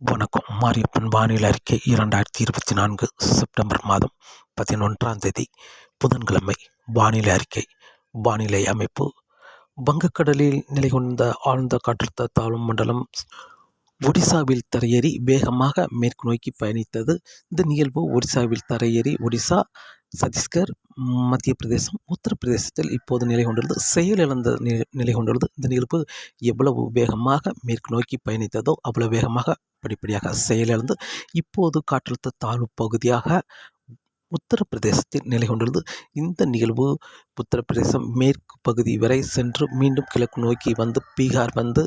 வணக்கம். மாரியப்பன் வானிலை அறிக்கை இரண்டாயிரத்தி இருபத்தி நான்கு செப்டம்பர் மாதம் பதினொன்றாம் தேதி புதன்கிழமை. வானிலை அறிக்கை. வானிலை அமைப்பு. வங்கக்கடலில் நிலை கொண்ட ஆழ்ந்த காற்றழுத்த தாழ்வு மண்டலம் ஒடிசாவில் தரையேறி வேகமாக மேற்கு நோக்கி பயணித்தது. இந்த நிகழ்வு ஒடிசாவில் தரையேறி ஒடிசா சத்தீஸ்கர் மத்திய பிரதேசம் உத்தரப்பிரதேசத்தில் இப்போது நிலை கொண்டுள்ளது. செயலிழந்த நிலை கொண்டுள்ளது. இந்த நிகழ்வு எவ்வளவு வேகமாக மேற்கு நோக்கி பயணித்ததோ அவ்வளவு வேகமாக படிப்படியாக செயலிழந்து இப்போது காற்றழுத்த தாழ்வு பகுதியாக உத்தரப்பிரதேசத்தில் நிலை கொண்டுள்ளது. இந்த நிகழ்வு உத்தரப்பிரதேசம் மேற்கு பகுதி வரை சென்று மீண்டும் கிழக்கு நோக்கி வந்து பீகார் வந்து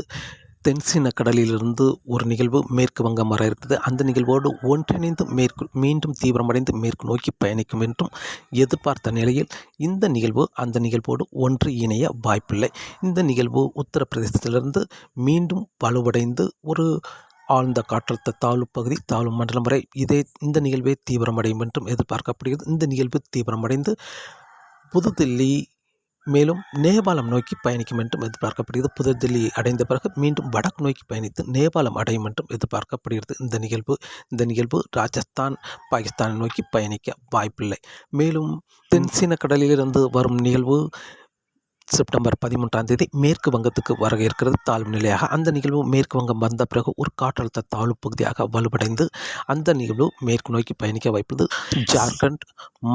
தென்சீன கடலிலிருந்து ஒரு நிகழ்வு மேற்கு வங்கம் வர இருக்குது அந்த நிகழ்வோடு ஒன்றிணைந்து மேற்கு மீண்டும் தீவிரமடைந்து மேற்கு நோக்கி பயணிக்கும் என்றும் எதிர்பார்த்த நிலையில் இந்த நிகழ்வு அந்த நிகழ்வோடு ஒன்று இணைய வாய்ப்பில்லை. இந்த நிகழ்வு உத்தரப்பிரதேசத்திலிருந்து மீண்டும் வலுவடைந்து ஒரு ஆழ்ந்த காற்றழுத்த தாழ்வு பகுதி தாழ்வு மண்டலம் வரை இதே இந்த நிகழ்வே தீவிரமடையும் என்றும் எதிர்பார்க்கப்படுகிறது. இந்த நிகழ்வு தீவிரமடைந்து புதுதில்லி மேலும் நேபாளம் நோக்கி பயணிக்கும் என்றும் எதிர்பார்க்கப்படுகிறது. புதுதில்லி அடைந்த பிறகு மீண்டும் வடக்கு நோக்கி பயணித்து நேபாளம் அடையும் என்றும் எதிர்பார்க்கப்படுகிறது. இந்த நிகழ்வு இந்த நிகழ்வு ராஜஸ்தான் பாகிஸ்தானை நோக்கி பயணிக்க வாய்ப்பில்லை. மேலும் தென்சீன கடலிலிருந்து வரும் நிகழ்வு செப்டம்பர் பதிமூன்றாம் தேதி மேற்கு வங்கத்துக்கு வர இருக்கிறது. தாழ்வு நிலையாக அந்த நிகழ்வு மேற்கு வங்கம் வந்த பிறகு ஒரு காற்றழுத்த தாழ்வு பகுதியாக வலுவடைந்து அந்த நிகழ்வு மேற்கு நோக்கி பயணிக்க வாய்ப்பது ஜார்க்கண்ட்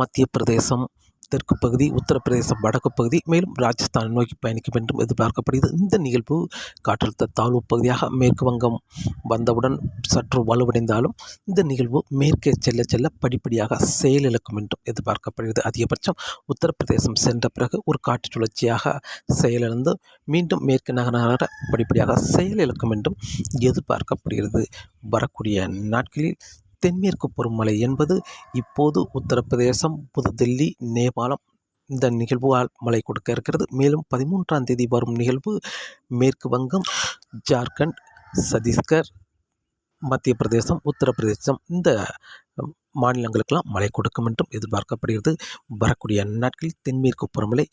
மத்திய பிரதேசம் தெற்கு பகுதி உத்தரப்பிரதேசம் வடக்கு பகுதி மேலும் ராஜஸ்தான் நோக்கி பயணிக்கும் என்றும் எதிர்பார்க்கப்படுகிறது. இந்த நிகழ்வு காற்றழுத்த தாழ்வு பகுதியாக மேற்கு வங்கம் வந்தவுடன் சற்று வலுவடைந்தாலும் இந்த நிகழ்வு மேற்கே செல்ல செல்ல படிப்படியாக செயலிழக்கும் என்றும் எதிர்பார்க்கப்படுகிறது. அதிகபட்சம் உத்தரப்பிரதேசம் சென்ற பிறகு ஒரு காற்று சுழற்சியாக செயலிழந்து மீண்டும் மேற்கு நகர படிப்படியாக செயலிழக்கும் என்றும் எதிர்பார்க்கப்படுகிறது. வரக்கூடிய நாட்களில் தென்மேற்கு பருவமழை என்பது இப்போது உத்தரப்பிரதேசம் புதுதில்லி நேபாளம் இந்த நிகழ்வால் மழை கொடுக்க இருக்கிறது. மேலும் பதிமூன்றாம் தேதி வரும் நிகழ்வு மேற்கு வங்கம் ஜார்க்கண்ட் சத்தீஸ்கர் மத்திய பிரதேசம் உத்தரப்பிரதேசம் இந்த மாநிலங்களுக்கெல்லாம் மழை கொடுக்கும் என்றும் எதிர்பார்க்கப்படுகிறது. வரக்கூடிய நாட்களில் தென்மேற்கு பருவமழை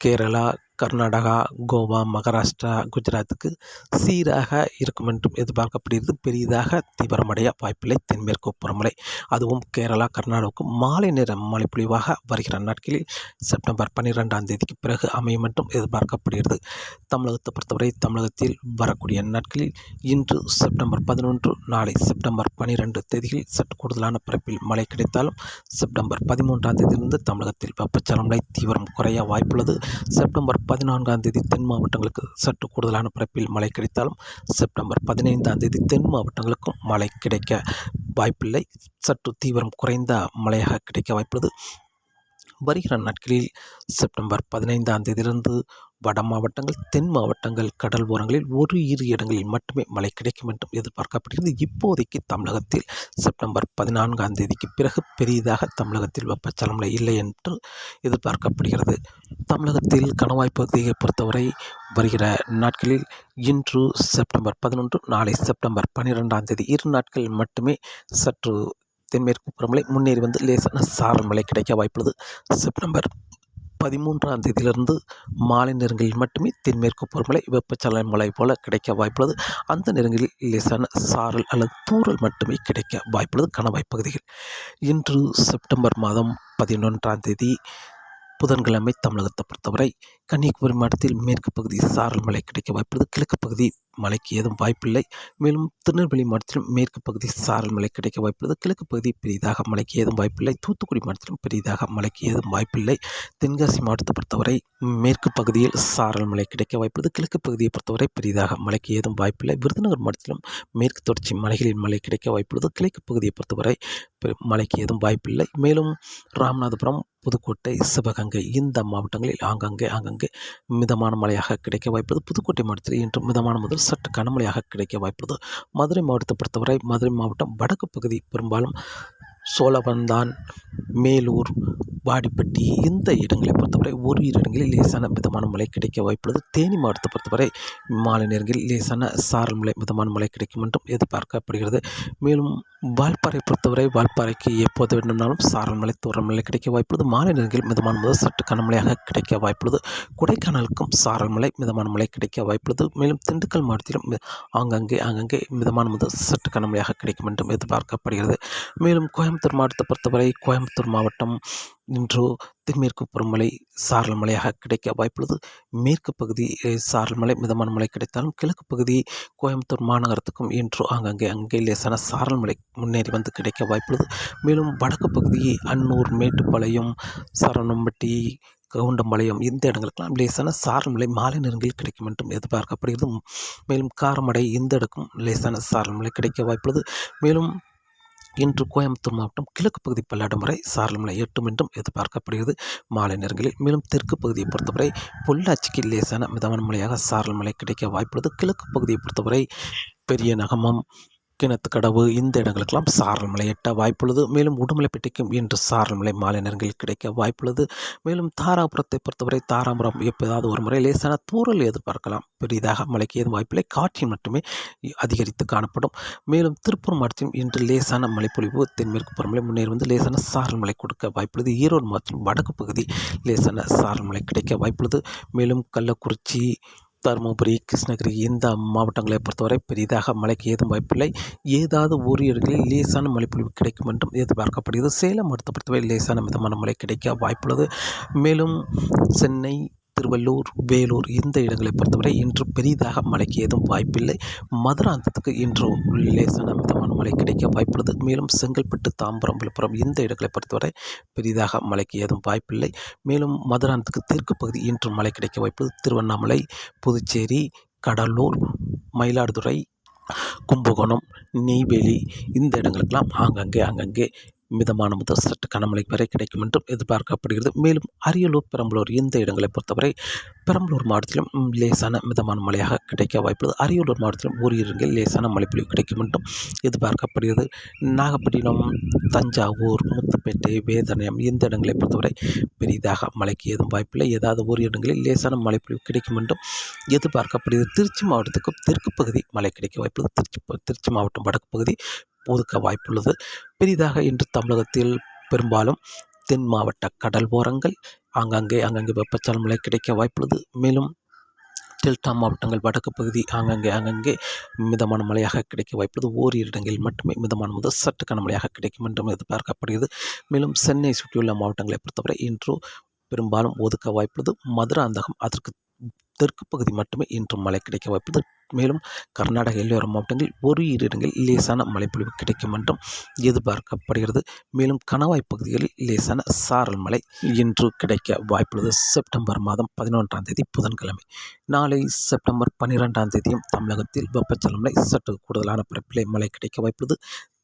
கேரளா கர்நாடகா கோவா மகாராஷ்டிரா குஜராத்துக்கு சீராக இருக்கும் என்றும் எதிர்பார்க்கப்படுகிறது. பெரிதாக தீவிரமடைய வாய்ப்பில்லை. தென்மேற்கு பருவமழை அதுவும் கேரளா கர்நாடகாவுக்கு மாலை நேர மழை பொழிவாக வருகிற நாட்களில் செப்டம்பர் பன்னிரெண்டாம் தேதிக்கு பிறகு அமையும் என்றும் எதிர்பார்க்கப்படுகிறது. தமிழகத்தை பொறுத்தவரை தமிழகத்தில் வரக்கூடிய நாட்களில் இன்று செப்டம்பர் பதினொன்று நாளை செப்டம்பர் பன்னிரெண்டு தேதியில் சற்று கூடுதலான பரப்பில் மழை கிடைத்தாலும் செப்டம்பர் பதிமூன்றாம் தேதியிலிருந்து தமிழகத்தில் வெப்பச்சலன தீவிரம் குறைய வாய்ப்புள்ளது. செப்டம்பர் பதினான்காம் தேதி தென் மாவட்டங்களுக்கு சற்று கூடுதலான பரப்பில் மழை கிடைத்தாலும் செப்டம்பர் பதினைந்தாம் தேதி தென் மாவட்டங்களுக்கும் மழை கிடைக்க வாய்ப்பில்லை. சற்று தீவிரம் குறைந்த மழையாக கிடைக்க வாய்ப்புள்ளது. வருகிற நாட்களில் செப்டம்பர் பதினைந்தாம் தேதியிலிருந்து வட மாவட்டங்கள் தென் மாவட்டங்கள் கடல் ஓரங்களில் ஒரு இரு இடங்களில் மட்டுமே மழை கிடைக்கும் என்றும் எதிர்பார்க்கப்படுகிறது. இப்போதைக்கு தமிழகத்தில் செப்டம்பர் பதினான்காம் தேதிக்கு பிறகு பெரிதாக தமிழகத்தில் வெப்பச்சலம் இல்லை என்று எதிர்பார்க்கப்படுகிறது. தமிழகத்தில் கணவாய் பகுதியை பொறுத்தவரை வருகிற நாட்களில் இன்று செப்டம்பர் பதினொன்று நாளை செப்டம்பர் பன்னிரெண்டாம் தேதி இரு நாட்கள் மட்டுமே சற்று தென்மேற்கு புறமலை முன்னேறி வந்து லேசான சாரல் மழை கிடைக்க வாய்ப்புள்ளது. செப்டம்பர் பதிமூன்றாம் தேதியிலிருந்து மாலை நேரங்களில் மட்டுமே தென்மேற்கு பருவமழை வெப்பச்சலன மழை போல கிடைக்க வாய்ப்புள்ளது. அந்த நேரங்களில் லேசான சாரல் அல்லது தூறல் மட்டுமே கிடைக்க வாய்ப்புள்ளது. கணவாய் பகுதிகள் இன்று செப்டம்பர் மாதம் பதினொன்றாம் தேதி புதன்கிழமை தமிழகத்தை பொறுத்தவரை கன்னியாகுமரி மாவட்டத்தில் மேற்கு பகுதி சாரல் மழை கிடைக்க வாய்ப்புள்ளது. கிழக்கு பகுதி மழைக்கு ஏதும் வாய்ப்பில்லை. மேலும் திருநெல்வேலி மாவட்டத்திலும் மேற்கு பகுதி சாரல் மழை கிடைக்க வாய்ப்புள்ளது. கிழக்கு பகுதி பெரிதாக மழைக்கு ஏதும் வாய்ப்பில்லை. தூத்துக்குடி மாவட்டத்திலும் பெரிதாக மழைக்கு ஏதும் வாய்ப்பில்லை. தென்காசி மாவட்டத்தை பொறுத்தவரை மேற்கு பகுதியில் சாரல் மழை கிடைக்க வாய்ப்புள்ளது. கிழக்கு பகுதியை பொறுத்தவரை பெரிதாக மழைக்கு ஏதும் வாய்ப்பில்லை. விருதுநகர் மாவட்டத்திலும் மேற்கு தொடர்ச்சி மலைகளில் மழை கிடைக்க வாய்ப்புள்ளது. கிழக்கு பகுதியை பொறுத்தவரை மழைக்கு ஏதும் வாய்ப்பில்லை. மேலும் ராமநாதபுரம் புதுக்கோட்டை சிவகங்கை இந்த மாவட்டங்களில் ஆங்காங்கே ஆங்காங்கே மிதமான மழையாக கிடைக்க வாய்ப்பது புதுக்கோட்டை மாவட்டத்தில் இன்று மிதமான முதல் சற்று கனமழையாக கிடைக்க வாய்ப்புள்ளது. மதுரை மாவட்டத்தை பொறுத்தவரை மதுரை மாவட்டம் வடக்கு பகுதி பெரும்பாலும் சோழவந்தான் மேலூர் வாடிப்பட்டி இந்த இடங்களை பொறுத்தவரை ஓரிரு இடங்களில் லேசான மிதமான மழை கிடைக்க வாய்ப்புள்ளது. தேனி மாவட்டத்தை பொறுத்தவரை மாலை நேரங்களில் லேசான சாரல் மழை மிதமான மழை கிடைக்கும் என்றும் எதிர்பார்க்கப்படுகிறது. மேலும் வால்பாறை பொறுத்தவரை வால்பாறைக்கு எப்போது வேண்டுமானாலும் சாரல் மழை தூரல் மழை கிடைக்க வாய்ப்புள்ளது. மாலை நேரங்களில் மிதமான முதல் சற்று கனமழையாக கிடைக்க வாய்ப்புள்ளது. கொடைக்கானலுக்கும் சாரல் மழை மிதமான மழை கிடைக்க வாய்ப்புள்ளது. மேலும் திண்டுக்கல் மாவட்டத்திலும் ஆங்காங்கே ஆங்காங்கே மிதமான முதல் சற்று கனமழையாக கிடைக்கும் என்றும் எதிர்பார்க்கப்படுகிறது. மேலும் கோயம்புத்தூர் மாவட்டத்தை பொறுத்தவரை கோயம்புத்தூர் மாவட்டம் இன்றோ தென்மேற்கு பருவமழை சாரல் மழையாக கிடைக்க வாய்ப்புள்ளது. மேற்கு பகுதி சாரல் மழை மிதமான மழை கிடைத்தாலும் கிழக்கு பகுதி கோயம்புத்தூர் மாநகரத்துக்கும் இன்று அங்கங்கே அங்கே லேசான சாரல் மழை முன்னேறி வந்து கிடைக்க வாய்ப்புள்ளது. மேலும் வடக்கு பகுதி அன்னூர் மேட்டுப்பாளையம் சரவணம்பட்டி கவுண்டம்பாளையம் இந்த இடங்களுக்கெல்லாம் லேசான சாரல் மழை மாலை நேரங்களில் கிடைக்கும் என்றும் எதிர்பார்க்கப்படுகிறது. மேலும் காரமடை இந்த இடக்கும் லேசான சாரல் மழை கிடைக்க வாய்ப்புள்ளது. மேலும் இன்று கோயம்புத்தூர் மாவட்டம் கிழக்கு பகுதி பல்லாடம் வரை சாரல் மழை எட்டும் என்றும் எதிர்பார்க்கப்படுகிறது. மாலை நேரங்களில் மேலும் தெற்கு பகுதியை பொறுத்தவரை பொள்ளாச்சிக்கு லேசான மிதமான மழையாக சாரல் மழை கிடைக்க வாய்ப்புள்ளது. கிழக்கு பகுதியை பொறுத்தவரை பெரிய நகமம் கிணத்துக்கடவு இந்த இடங்களுக்கெல்லாம் சாரல் மழை எட்ட வாய்ப்புள்ளது. மேலும் உடுமலைப்பேட்டைக்கும் இன்று சாரல் மழை மாலை நேரங்களில் கிடைக்க வாய்ப்புள்ளது. மேலும் தாராபுரத்தை பொறுத்தவரை தாராபுரம் எப்போதாவது ஒரு முறை லேசான தூரல் எதிர்பார்க்கலாம். பெரிதாக மழைக்கு ஏதும் வாய்ப்பில்லை. காற்றில் மட்டுமே அதிகரித்து காணப்படும். மேலும் திருப்பூர் மாவட்டத்தில் இன்று லேசான மழைப்பொழிவு. தென்மேற்கு பருவமழை முன்னேறி வந்து லேசான சாரல் மழை கொடுக்க வாய்ப்புள்ளது. ஈரோடு மாவட்டத்தின் வடக்கு பகுதி லேசான சாரல் மழை கிடைக்க வாய்ப்புள்ளது. மேலும் கள்ளக்குறிச்சி தருமபுரி கிருஷ்ணகிரி இந்த மாவட்டங்களை பொறுத்தவரை பெரிதாக மழைக்கு ஏதும் வாய்ப்பில்லை. ஏதாவது ஒரு இடங்களில் லேசான மழைப்பொழிவு கிடைக்கும் என்றும் எதிர்பார்க்கப்படுகிறது. சேலம் மாவட்டத்தை பொறுத்தவரை லேசான மிதமான மழை கிடைக்க வாய்ப்புள்ளது. மேலும் சென்னை திருவள்ளூர் வேலூர் இந்த இடங்களை பொறுத்தவரை இன்று பெரிதாக மழைக்கு ஏதும் வாய்ப்பில்லை. மதுராந்தத்துக்கு இன்று லேசான மிதமான மழை கிடைக்க வாய்ப்புள்ளது. மேலும் செங்கல்பட்டு தாம்பரம் விழுப்புரம் இந்த இடங்களை பொறுத்தவரை பெரிதாக மழைக்கு ஏதும் வாய்ப்பில்லை. மேலும் மதுராந்தத்துக்கு தெற்கு பகுதி இன்று மழை கிடைக்க வாய்ப்பு திருவண்ணாமலை புதுச்சேரி கடலூர் மயிலாடுதுறை கும்பகோணம் நெய்வேலி இந்த இடங்களுக்கெல்லாம் ஆங்கங்கே ஆங்கங்கே மிதமான முதல் சற்று கனமழை வரை கிடைக்கும் என்றும் எதிர்பார்க்கப்படுகிறது. மேலும் அரியலூர் பெரம்பலூர் இந்த இடங்களை பொறுத்தவரை பெரம்பலூர் மாவட்டத்திலும் லேசான மிதமான மழையாக கிடைக்க வாய்ப்புள்ளது. அரியலூர் மாவட்டத்திலும் ஓரிரு இடங்களில் லேசான மழைப்பொழிவு கிடைக்கும் என்றும் எதிர்பார்க்கப்படுகிறது. நாகப்பட்டினம் தஞ்சாவூர் முத்துப்பேட்டை வேதனையம் இந்த இடங்களை பொறுத்தவரை பெரிதாக மழைக்கு ஏதும் வாய்ப்பில்லை. ஏதாவது ஒரு இடங்களில் லேசான மழைப்பொழிவு கிடைக்கும் என்றும் எதிர்பார்க்கப்படுகிறது. திருச்சி மாவட்டத்துக்கும் தெற்கு பகுதி மழை கிடைக்க வாய்ப்புள்ளது. திருச்சி திருச்சி மாவட்டம் வடக்கு பகுதி ஒதுக்க வாய்ப்புள்ளது. பெரிதாக இன்று தமிழகத்தில் பெரும்பாலும் தென் மாவட்ட கடல் ஓரங்கள் ஆங்காங்கே அங்கங்கே வெப்பச்சலம் மழை கிடைக்க வாய்ப்புள்ளது. மேலும் டெல்டா மாவட்டங்கள் வடக்கு பகுதி ஆங்காங்கே ஆங்காங்கே மிதமான மழையாக கிடைக்க வாய்ப்புள்ளது. ஓரிரு இடங்களில் மட்டுமே மிதமான முதல் சற்று கனமழையாக கிடைக்கும் என்றும் எதிர்பார்க்கப்படுகிறது. மேலும் சென்னை சுற்றியுள்ள மாவட்டங்களை பொறுத்தவரை இன்று பெரும்பாலும் ஒதுக்க வாய்ப்புள்ளது. மதுராந்தகம் அதற்கு தெற்கு பகுதி மட்டுமே இன்று மழை கிடைக்க வாய்ப்பு மேலும் கர்நாடக எல்லையோர மாவட்டங்களில் ஒரு இரு இடங்களில் லேசான மழைப்பொழிவு கிடைக்கும் என்றும் எதிர்பார்க்கப்படுகிறது. மேலும் கணவாய் பகுதிகளில் லேசான சாரல் மழை இன்று கிடைக்க வாய்ப்புள்ளது. செப்டம்பர் மாதம் பதினொன்றாம் தேதி புதன்கிழமை. நாளை செப்டம்பர் பன்னிரெண்டாம் தேதியும் தமிழகத்தில் வெப்பச்சலன சற்று கூடுதலான பரப்பிலே மழை கிடைக்க வாய்ப்புள்ளது.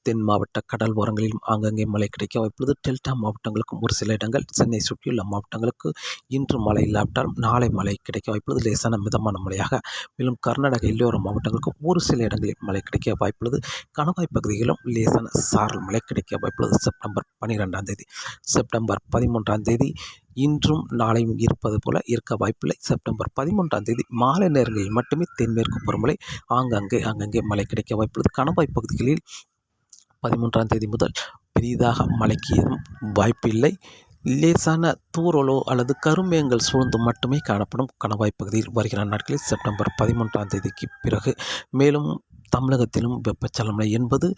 தென் மாவட்ட கடல் ஓரங்களிலும் ஆங்காங்கே மழை கிடைக்க வாய்ப்புள்ளது. டெல்டா மாவட்டங்களுக்கும் ஒரு சில இடங்கள் சென்னை சுற்றியுள்ள மாவட்டங்களுக்கு இன்று மழை இல்லாவிட்டால் நாளை மழை கிடைக்க வாய்ப்புள்ளது. லேசான மிதமான மழையாக மேலும் கர்நாடக எல்லையோர மாவட்டங்களுக்கும் ஒரு சில இடங்களில் மழை கிடைக்க வாய்ப்புள்ளது. கணவாய் பகுதிகளிலும் லேசான சாரல் மழை கிடைக்க வாய்ப்புள்ளது. செப்டம்பர் பன்னிரெண்டாம் தேதி செப்டம்பர் பதிமூன்றாம் தேதி இன்றும் நாளையும் இருப்பது போல இருக்க வாய்ப்பில்லை. செப்டம்பர் பதிமூன்றாம் தேதி மாலை நேரங்களில் மட்டுமே தென்மேற்கு பருவமழை ஆங்காங்கே அங்கங்கே மழை கிடைக்க வாய்ப்புள்ளது. கணவாய் பகுதிகளில் பதிமூன்றாம் தேதி முதல் பெரிதாக மழைக்கு வாய்ப்பு வாய்ப்பில்லை. லேசான தூறலோ அல்லது கருமேங்கள் சூழ்ந்து மட்டுமே காணப்படும். கணவாய் பகுதியில் வருகிற நாட்களில் செப்டம்பர் பதிமூன்றாம் தேதிக்கு பிறகு மேலும் தமிழகத்திலும் வெப்பச்சலனம் என்பது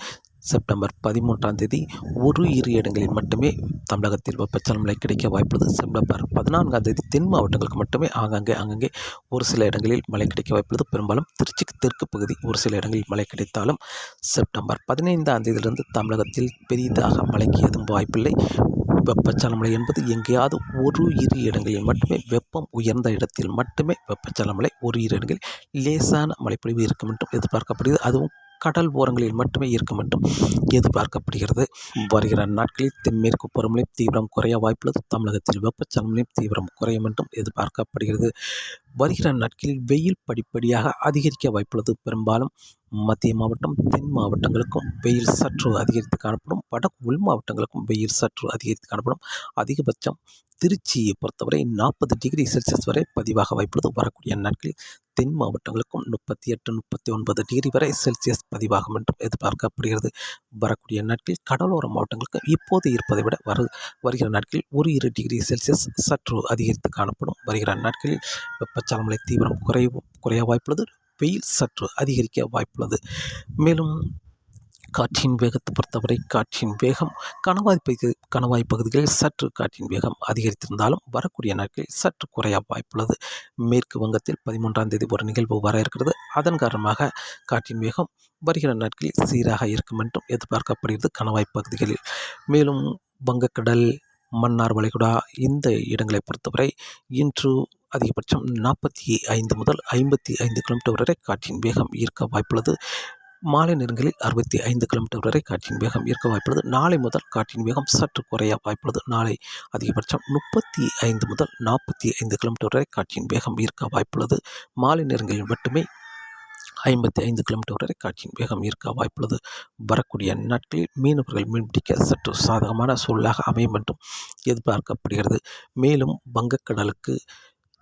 செப்டம்பர் பதிமூன்றாம் தேதி ஒரு இரு இடங்களில் மட்டுமே தமிழகத்தில் வெப்பச்சலமலை கிடைக்க வாய்ப்புள்ளது. செப்டம்பர் பதினான்காம் தேதி தென் மாவட்டங்களுக்கு மட்டுமே ஆங்காங்கே ஆங்காங்கே ஒரு சில இடங்களில் மழை கிடைக்க வாய்ப்புள்ளது. பெரும்பாலும் திருச்சிக்கு தெற்கு பகுதி ஒரு சில இடங்களில் மழை கிடைத்தாலும் செப்டம்பர் பதினைந்தாம் தேதியிலிருந்து தமிழகத்தில் பெரிதாக மழைக்கு எதுவும் வாய்ப்பில்லை. வெப்பச்சலமலை என்பது எங்கேயாவது ஒரு இரு இடங்களில் மட்டுமே வெப்பம் உயர்ந்த இடத்தில் மட்டுமே வெப்பச்சலமலை ஒரு இரு இடங்களில் லேசான மழைப்பொழிவு இருக்கும் என்றும் எதிர்பார்க்கப்படுகிறது. அதுவும் கடல் ஓரங்களில் மட்டுமே இருக்கும் என்றும் எதிர்பார்க்கப்படுகிறது. வருகிற நாட்களில் தென்மேற்கு பருவமழை தீவிரம் குறைய வாய்ப்புள்ளது. தமிழகத்தில் வெப்பச்சலமலையும் தீவிரம் குறையும் என்றும் எதிர்பார்க்கப்படுகிறது. வருகிற நாட்களில் வெயில் படிப்படியாக அதிகரிக்க வாய்ப்புள்ளது. பெரும்பாலும் மத்திய மாவட்டம் தென் மாவட்டங்களுக்கும் வெயில் சற்று அதிகரித்து காணப்படும். வட உள் மாவட்டங்களுக்கும் வெயில் சற்று அதிகரித்து காணப்படும். அதிகபட்சம் திருச்சியை பொறுத்தவரை நாற்பது டிகிரி செல்சியஸ் வரை பதிவாக வாய்ப்புள்ளது. வரக்கூடிய நாட்களில் தென் மாவட்டங்களுக்கும் முப்பத்தி எட்டு முப்பத்தி ஒன்பது டிகிரி வரை செல்சியஸ் பதிவாகும் என்றும் எதிர்பார்க்கப்படுகிறது. வரக்கூடிய நாட்களில் கடலோர மாவட்டங்களுக்கு இப்போது இருப்பதை விட வரு வருகிற நாட்களில் ஒரு இரு டிகிரி செல்சியஸ் சற்று அதிகரித்து காணப்படும். வருகிற நாட்களில் மழை தீவிரம் குறைய குறைய வாய்ப்புள்ளது. வெயில் சற்று அதிகரிக்க வாய்ப்புள்ளது. மேலும் காற்றின் வேகத்தை பொறுத்தவரை காற்றின் வேகம் கணவாய் பகுதி கணவாய் பகுதிகளில் சற்று காற்றின் வேகம் அதிகரித்திருந்தாலும் வரக்கூடிய நாட்களில் சற்று குறைய வாய்ப்புள்ளது. மேற்கு வங்கத்தில் பதிமூன்றாம் தேதி ஒரு நிகழ்வு வர இருக்கிறது. அதன் காரணமாக காற்றின் வேகம் வருகிற நாட்களில் சீராக இருக்கும் என்றும் எதிர்பார்க்கப்படுகிறது கணவாய் பகுதிகளில். மேலும் வங்கக்கடல் மன்னார் வளைகுடா இந்த இடங்களை பொறுத்தவரை இன்று அதிகபட்சம் நாற்பத்தி ஐந்து முதல் ஐம்பத்தி ஐந்து கிலோமீட்டர் வரை காற்றின் வேகம் ஈர்க்க வாய்ப்புள்ளது. மாலை நேரங்களில் அறுபத்தி ஐந்து கிலோமீட்டர் வரை காற்றின் வேகம் ஈர்க்க வாய்ப்புள்ளது. நாளை முதல் காற்றின் வேகம் சற்று குறைய வாய்ப்புள்ளது. நாளை அதிகபட்சம் முப்பத்தி ஐந்து முதல் நாற்பத்தி ஐந்து கிலோமீட்டர் வரை காற்றின் வேகம் ஈர்க்க வாய்ப்புள்ளது. மாலை நேரங்களில் மட்டுமே ஐம்பத்தி ஐந்து கிலோமீட்டர் வரை காற்றின் வேகம் ஈர்க்க வாய்ப்புள்ளது. வரக்கூடிய நாட்களில் மீனவர்கள் மீன்பிடிக்க சற்று சாதகமான சூழலாக அமையும் என்றும் எதிர்பார்க்கப்படுகிறது. மேலும் வங்கக்கடலுக்கு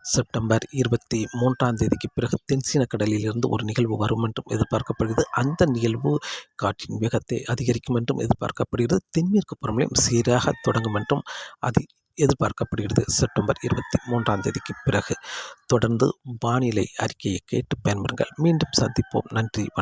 செப்டம்பர் இருபத்தி மூன்றாம் தேதிக்கு பிறகு தென்சீன கடலில் இருந்து ஒரு நிகழ்வு வரும் என்றும் எதிர்பார்க்கப்படுகிறது. அந்த நிகழ்வு காற்றின் வேகத்தை அதிகரிக்கும் என்றும் எதிர்பார்க்கப்படுகிறது. தென்மேற்கு பருவமழையும் சீராக தொடங்கும் என்றும் அது எதிர்பார்க்கப்படுகிறது. செப்டம்பர் இருபத்தி மூன்றாம் தேதிக்கு பிறகு தொடர்ந்து வானிலை அறிக்கையை கேட்டு பயன்பெறுங்கள். மீண்டும் சந்திப்போம். நன்றி. வணக்கம்.